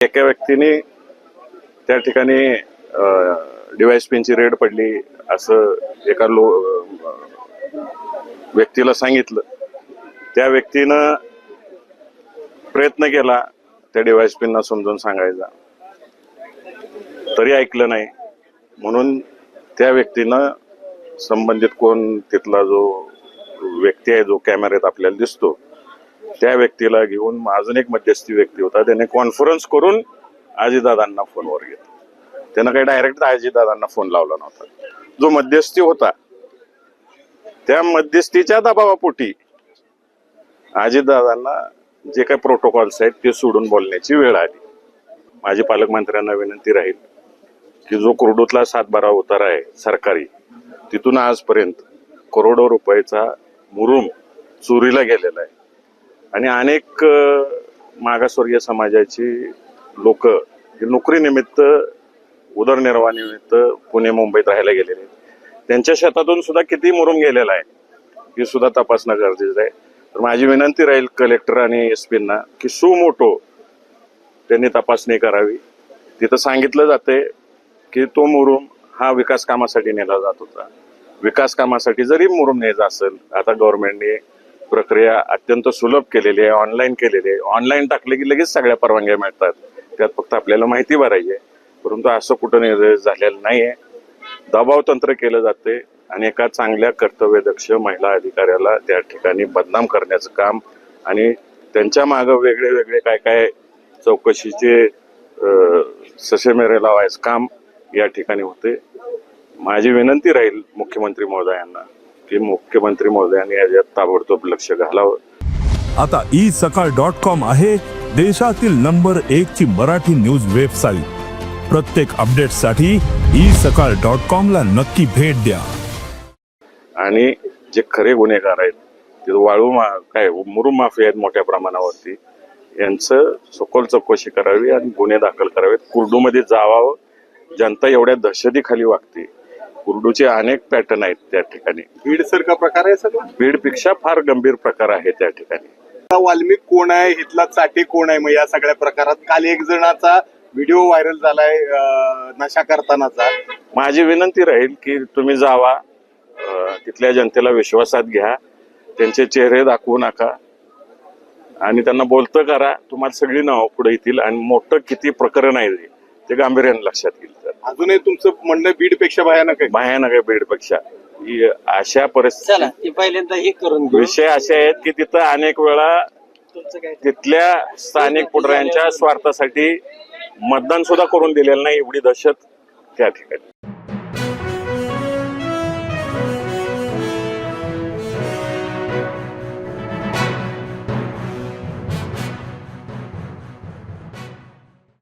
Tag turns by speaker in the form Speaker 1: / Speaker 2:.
Speaker 1: एका व्यक्तीने त्या ठिकाणी डिवायसपीची रेड पडली असं एका लो व्यक्तीला सांगितलं. त्या व्यक्तीनं प्रयत्न केला त्या डिवाइस पिनना समजून सांगायचा. तरी ऐकलं नाही. म्हणून त्या व्यक्तीनं संबंधित कोण तिथला जो व्यक्ती आहे जो कॅमेऱ्यात आपल्याला दिसतो त्या व्यक्तीला घेऊन अजून एक मध्यस्थी व्यक्ती होता. त्याने कॉन्फरन्स करून आजीदादांना फोनवर घेतला. त्यानं काही डायरेक्ट आजीदादांना फोन लावला नव्हता. जो मध्यस्थी होता त्या मध्यस्थीच्या दबावापोटी आजीदादांना जे काही प्रोटोकॉल्स आहेत ते सोडून बोलण्याची वेळ आली. माझी पालकमंत्र्यांना विनंती राहील की जो कुर्डूतला सातबारा उतारा आहे सरकारी तिथून आजपर्यंत करोडो रुपयाचा मुरुम चोरीला गेलेला आहे. आणि अनेक मागासवर्गीय समाजाची लोक नोकरीनिमित्त उदरनिर्वाहानिमित्त पुणे मुंबईत राहायला गेलेले आहेत. त्यांच्या शेतातून सुद्धा किती मुरुम गेलेला आहे हे सुद्धा तपासणं गरजेचं आहे. तर माझी विनंती राहील कलेक्टर आणि एस पींना की सुमोटो त्यांनी तपासणी करावी. तिथं सांगितलं जाते की तो मुरुम हा विकास कामासाठी नेला जात होता. विकास कामासाठी जरी मुरुम न्यायचा असेल आता गव्हर्नमेंटने प्रक्रिया अत्यंत सुलभ केलेली आहे ऑनलाईन केलेली आहे. ऑनलाईन टाकले की लगेच सगळ्या परवानग्या मिळतात. त्यात फक्त आपल्याला माहिती भरायची आहे. परंतु असं कुठं झालेलं झालेलं आहे दबाव तंत्र केलं जाते आणि एका चांगल्या कर्तव्यदक्ष महिला अधिकाऱ्याला त्या ठिकाणी बदनाम करण्याचं काम आणि त्यांच्या मागं वेगळे वेगळे काय काय चौकशीचे ससेमेरे लावायचं काम या ठिकाणी होते. माझी विनंती राहील मुख्यमंत्री महोदयांना. की मुख्यमंत्री महोदयांनी याच्यात ताबडतोब लक्ष घालावं.
Speaker 2: आता ई सकाळ डॉट कॉम आहे देशातील नंबर एक ची मराठी न्यूज वेबसाईट. प्रत्येक अपडेटसाठी ई सकाळ डॉट कॉम ला नक्की भेट द्या.
Speaker 1: आणि जे खरे गुन्हेगार आहेत ते वाळू मा काय मुरुम माफी आहेत मोठ्या प्रमाणावरती यांचं सखोल चौकशी करावी आणि गुन्हे दाखल करावेत. कुर्डूमध्ये जावावं. जनता एवढ्या दहशतीखाली वागते. कुर्डूचे अनेक पॅटर्न आहेत त्या ठिकाणी.
Speaker 3: बीड सारखा प्रकार आहे सगळा?
Speaker 1: बीडपेक्षा फार गंभीर प्रकार आहे त्या ठिकाणी.
Speaker 3: वाल्मिक कोण आहे? इथला चाटे कोण आहे? मग या सगळ्या प्रकारात काल एक जणाचा व्हिडिओ व्हायरल झालाय अं, नशा करतानाचा.
Speaker 1: माझी विनंती राहील की तुम्ही जावा अं, तिथल्या जनतेला विश्वासात घ्या त्यांचे चेहरे दाखवू नका आणि त्यांना बोलतं करा तुम्हाला सगळी नावं पुढे येतील आणि मोठं किती प्रकरण आहे ते, गांभीर्याने लक्षात येईल.
Speaker 3: अजूनही तुमचं म्हणणं बीडपेक्षा भयानक आहे.
Speaker 1: भयानक आहे बीडपेक्षा. ही अशा परिस्थिती
Speaker 4: चला ते पहिल्यांदा हे करून घेऊ.
Speaker 1: विषय असे आहेत की तिथं अनेक वेळा
Speaker 4: तुमचं काय
Speaker 1: तिथल्या स्थानिक पुढाऱ्यांच्या स्वार्थासाठी मतदान सुद्धा करून दिलेलं नाही एवढी दहशत त्या ठिकाणी.